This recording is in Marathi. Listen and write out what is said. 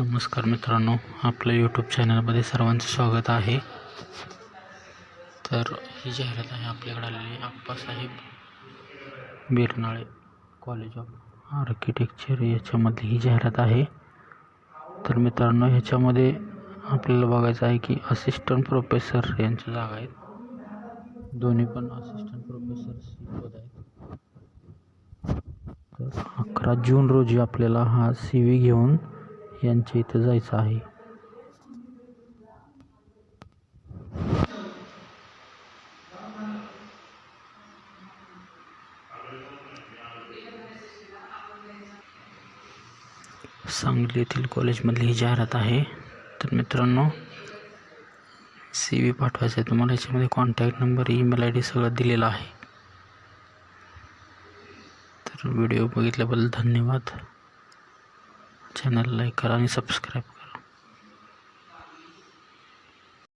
नमस्कार मित्रांनो आपल्या यूट्यूब चॅनलमध्ये सर्वांचं स्वागत आहे. तर ही जाहिरात आहे आपल्याकडे आलेली Appasaheb Birnale college of architecture याच्यामधली ही जाहिरात आहे. तर मित्रांनो ह्याच्यामध्ये आपल्याला बघायचं आहे की असिस्टंट प्रोफेसर यांच्या जागा आहेत. दोन्ही पण असिस्टंट प्रोफेसर शिकवत आहेत. तर अकरा जून रोजी आपल्याला हा सी व्ही घेऊन यांच्या इथं जायचं आहे. सांगली येथील कॉलेजमधली ही जाहिरात आहे. तर मित्रांनो सी व्ही पाठवायचं आहे तुम्हाला. याच्यामध्ये contact number email I D सगळं दिलेलं आहे. तर व्हिडिओ बघितल्याबद्दल धन्यवाद. चॅनल लाईक करा आणि सबस्क्राईब करा